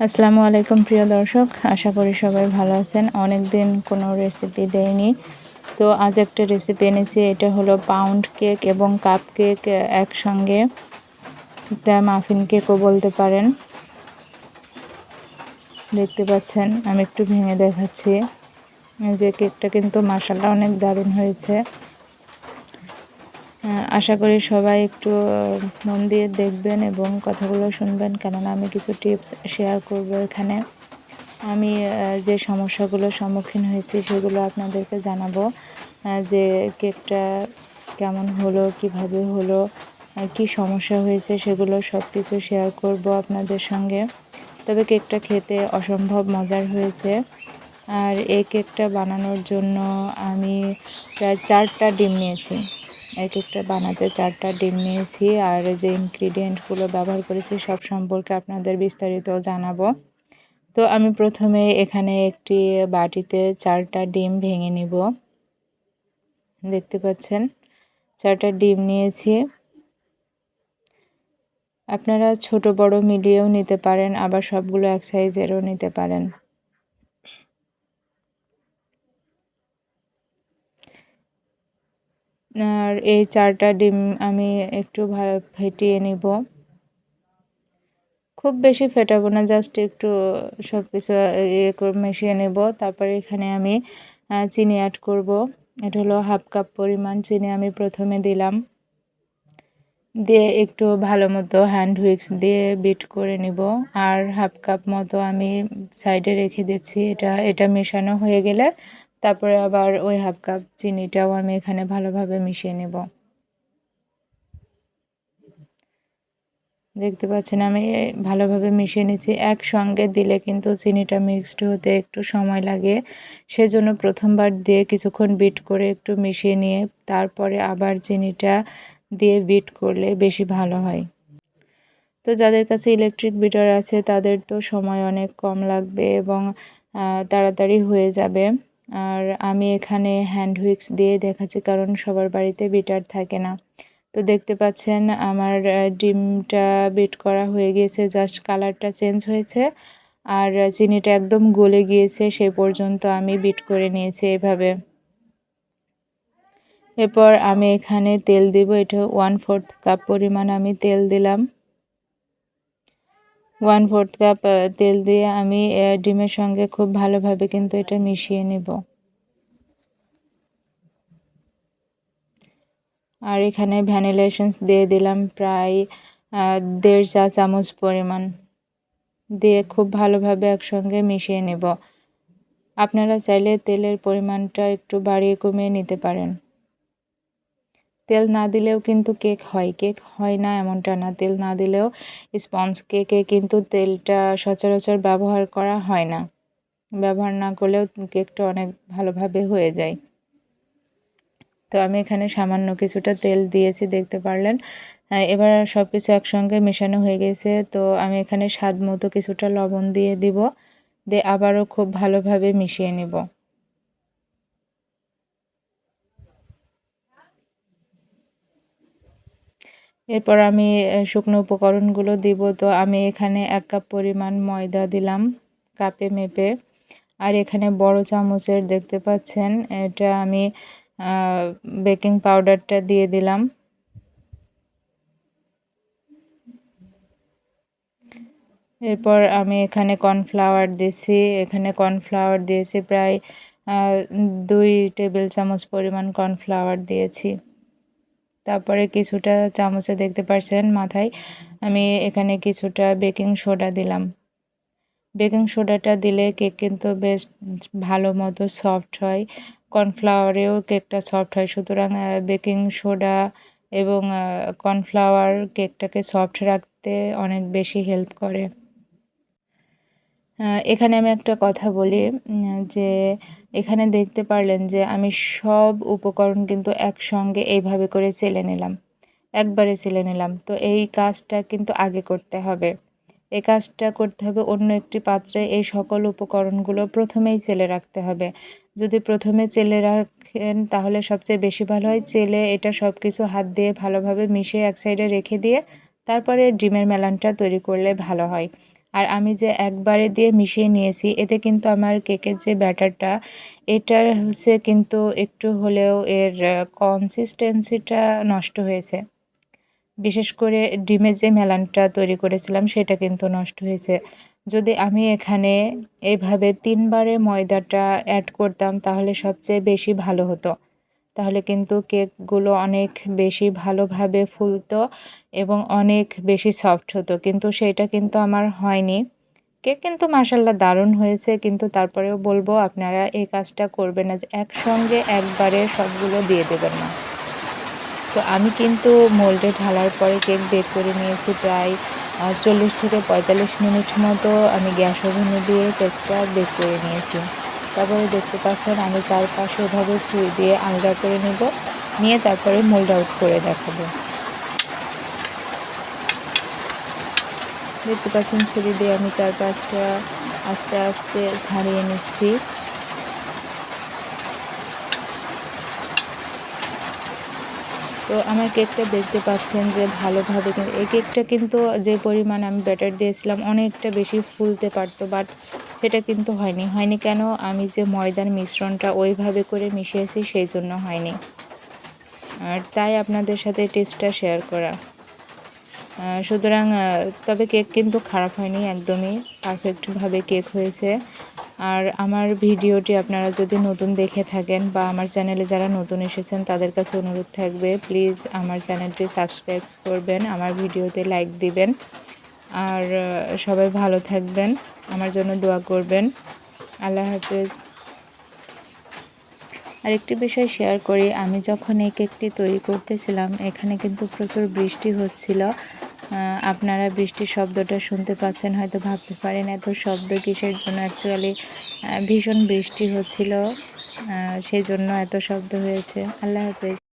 আসসালামু আলাইকুম, প্রিয় দর্শক। আশা করি সবাই ভালো আছেন। অনেক দিন কোনো রেসিপি দেয়নি তো আজ একটা রেসিপি এনেছি। এটা হলো পাউন্ড কেক এবং কাপ কেক একসঙ্গে। এটা মাফিন কেকও বলতে পারেন। দেখতে পাচ্ছেন, আমি একটু ভেঙে দেখাচ্ছি। যে কেকটা কিন্তু মাসাল্লা অনেক দারুণ হয়েছে। আশা করি সবাই একটু মন দিয়ে দেখবেন এবং কথাগুলো শুনবেন। কেননা আমি কিছু টিপস শেয়ার করব এখানে। আমি যে সমস্যাগুলোর সম্মুখীন হয়েছি সেগুলো আপনাদেরকে জানাব। যে কেকটা কেমন হলো, কীভাবে হলো কি সমস্যা হয়েছে সেগুলো সব কিছু শেয়ার করব আপনাদের সঙ্গে। তবে কেকটা খেতে অসম্ভব মজার হয়েছে। আর এই কেকটা বানানোর জন্য আমি প্রায় চারটা ডিম নিয়েছি। এক একটা বানাতে চারটা ডিম নিয়েছি আর যে ইনগ্রিডিয়েন্টগুলো ব্যবহার করেছি সব সম্পর্কে আপনাদের বিস্তারিত জানাব। তো আমি প্রথমে এখানে একটি বাটিতে চারটা ডিম ভেঙে নিব। দেখতে পাচ্ছেন, চারটা ডিম নিয়েছি। আপনারা ছোট, বড় মিলিয়েও নিতে পারেন, আবার সবগুলো এক সাইজেরও নিতে পারেন। আর এই চারটা ডিম আমি একটু ফেটিয়ে নিব। খুব বেশি ফেটাবো না, জাস্ট একটু সব কিছু মিশিয়ে নেব। তারপরে এখানে আমি চিনি অ্যাড করব। এটা হলো হাফ কাপ পরিমাণ চিনি আমি প্রথমে দিলাম। দিয়ে একটু ভালো মতো হ্যান্ড হুইক্স দিয়ে বিট করে নিব। আর হাফ কাপ মতো আমি সাইডে রেখে দিচ্ছি। এটা এটা মেশানো হয়ে গেলে তারপরে আবার ওই হাফ কাপ চিনিটাও আমি এখানে ভালোভাবে মিশিয়ে নেব। দেখতে পাচ্ছেন, আমি ভালোভাবে মিশিয়ে নিচ্ছি। একসঙ্গে দিলে কিন্তু চিনিটা মিক্সড হতে একটু সময় লাগে। সেজন্য প্রথমবার দিয়ে কিছুক্ষণ বিট করে একটু মিশিয়ে নিয়ে তারপরে আবার চিনিটা দিয়ে বিট করলে বেশি ভালো হয়। তো যাদের কাছে ইলেকট্রিক বিটার আছে, তাদের তো সময় অনেক কম লাগবে এবং তাড়াতাড়ি হয়ে যাবে। আর আমি এখানে হ্যান্ড হুইক্স দিয়ে দেখাচ্ছি কারণ সবার বাড়িতে বিটার থাকে না। তো দেখতে পাচ্ছেন আমার ডিমটা বিট করা হয়ে গিয়েছে জাস্ট কালারটা চেঞ্জ হয়েছে। আর চিনিটা একদম গলে গিয়েছে, সে পর্যন্ত আমি বিট করে নিয়েছি এভাবে। এরপর আমি এখানে তেল দিব, এটা ওয়ান ফোর্থ কাপ পরিমাণ আমি তেল দিলাম। ওয়ান ফোর্থ কাপ তেল দিয়ে আমি ডিমের সঙ্গে খুব ভালোভাবে কিন্তু এটা মিশিয়ে নেব। আর এখানে ভ্যানিলা দিয়ে দিলাম প্রায় দেড় চা চামচ পরিমাণ। দিয়ে খুব ভালোভাবে একসঙ্গে মিশিয়ে নেব। আপনারা চাইলে তেলের পরিমাণটা একটু বাড়িয়ে কমিয়ে নিতে পারেন। তেল না দিলেও কিন্তু কেক হয়। কেক হয় না এমনটা না। তেল না দিলেও স্পঞ্জ কেকে কিন্তু তেলটা সচরাচর ব্যবহার করা হয় না। ব্যবহার না করলেও কেকটা অনেক ভালোভাবে হয়ে যায়। তো আমি এখানে সামান্য কিছুটা তেল দিয়েছি, দেখতে পারলেন। এবার সব কিছু একসঙ্গে মেশানো হয়ে গেছে। তো আমি এখানে স্বাদ মতো কিছুটা লবণ দিয়ে দিব। দিয়ে আবারও খুব ভালোভাবে মিশিয়ে নেব। এরপর আমি শুকনো উপকরণগুলো দিব। তো আমি এখানে এক কাপ পরিমাণ ময়দা দিলাম কাপে মেপে। আর এখানে বড় চামচের দেখতে পাচ্ছেন, এটা আমি বেকিং পাউডারটা দিয়ে দিলাম। এরপর আমি এখানে কর্নফ্লাওয়ার দিয়েছি। এখানে কর্নফ্লাওয়ার দিয়েছি প্রায় দুই টেবিল চামচ পরিমাণ কর্নফ্লাওয়ার দিয়েছি। তারপরে কিছুটা চামচে দেখতে পাচ্ছেন মাথায়। আমি এখানে কিছুটা বেকিং সোডা দিলাম। বেকিং সোডাটা দিলে কেক কিন্তু বেশ ভালো মতো সফট হয়। কর্নফ্লাওয়ারেও কেকটা সফট হয়। সুতরাং বেকিং সোডা এবং কর্নফ্লাওয়ার কেকটাকে সফট রাখতে অনেক বেশি হেল্প করে। এখানে আমি একটা কথা বলি যে এখানে দেখতে পারলেন যে আমি সব উপকরণ কিন্তু একসঙ্গে এইভাবে করে চেলে নিলাম, একবারে চেলে নিলাম। তো এই কাজটা কিন্তু আগে করতে হবে। এই কাজটা করতে হবে অন্য একটি পাত্রে, এই সকল উপকরণগুলো প্রথমেই চেলে রাখতে হবে। যদি প্রথমে চেলে রাখেন তাহলে সবচেয়ে বেশি ভালো হয় চেলে এটা সব কিছু হাত দিয়ে ভালোভাবে মিশিয়ে এক সাইডে রেখে দিয়ে তারপরে ডিমের মেলানটা তৈরি করলে ভালো হয়। আর আমি যে একবারে দিয়ে মিশিয়ে নিয়েছি, এতে কিন্তু আমার কেকের যে ব্যাটারটা, এটার হচ্ছে কিন্তু একটু হলেও এর কনসিস্টেন্সিটা নষ্ট হয়েছে। বিশেষ করে ডিমের যে মেলানটা তৈরি করেছিলাম, সেটা কিন্তু নষ্ট হয়েছে। যদি আমি এখানে এইভাবে তিনবারে ময়দাটা অ্যাড করতাম, তাহলে সবচেয়ে বেশি ভালো হতো। তাহলে কিন্তু কেকগুলো অনেক বেশি ভালোভাবে ফুলতো এবং অনেক বেশি সফট হতো। কিন্তু সেটা কিন্তু আমার হয়নি। কেক কিন্তু মাসাল্লাহ দারুণ হয়েছে, কিন্তু তারপরেও বলব আপনারা এই কাজটা করবেন না, যে একসঙ্গে একবারে সবগুলো দিয়ে দেবেন না। তো আমি কিন্তু মোল্ডে ঢালার পরে কেক বেক করে নিয়েছি প্রায় চল্লিশ থেকে পঁয়তাল্লিশ মিনিট মতো আমি গ্যাস ওভেনে দিয়ে কেকটা বেক করে নিয়েছি। তারপরে দেখতে পাচ্ছেন আমি চারপাশে এভাবে ছুরি দিয়ে আলগা করে নেব। নিয়ে তারপরে মোল্ড আউট করে দেখাবো। দেখতে পাচ্ছেন ছুরি দিয়ে আমি চারপাশটা আস্তে আস্তে ছাড়িয়ে নিচ্ছি। তো আমার কেকটা দেখতে পাচ্ছেন যে ভালোভাবে কিন্তু এই কেকটা কিন্তু যে পরিমাণ আমি ব্যাটার দিয়েছিলাম, অনেকটা বেশি ফুলতে পারতো বাট সেটা কিন্তু হয়নি। হয়নি কেন? আমি যে ময়দার মিশ্রণটা ওইভাবে করে মিশিয়েছি, সেই জন্য হয়নি। আর তাই আপনাদের সাথে টিপসটা শেয়ার করা। সুতরাং তবে কেক কিন্তু খারাপ হয়নি একদমই। পারফেক্টভাবে কেক হয়েছে। আর আমার ভিডিওটি আপনারা যদি নতুন দেখে থাকেন বা আমার চ্যানেলে যারা নতুন এসেছেন, তাদের কাছে অনুরোধ থাকবে, প্লিজ আমার চ্যানেলটি সাবস্ক্রাইব করবেন, আমার ভিডিওতে লাইক দিবেন। আর সবাই ভালো থাকবেন। আমার জন্য দোয়া করবেন। আল্লাহ হাফেজ। আরেকটি বিষয় শেয়ার করি। আমি যখন এই কেকটি তৈরি করতেছিলাম, এখানে কিন্তু প্রচুর বৃষ্টি হচ্ছিল। আপনারা বৃষ্টির শব্দটা শুনতে পাচ্ছেন, হয়তো ভাবতে পারেন এত শব্দ কিসের জন্য? অ্যাকচুয়ালি ভীষণ বৃষ্টি হচ্ছিল। সেই জন্য এত শব্দ হয়েছে। আল্লাহ হাফেজ।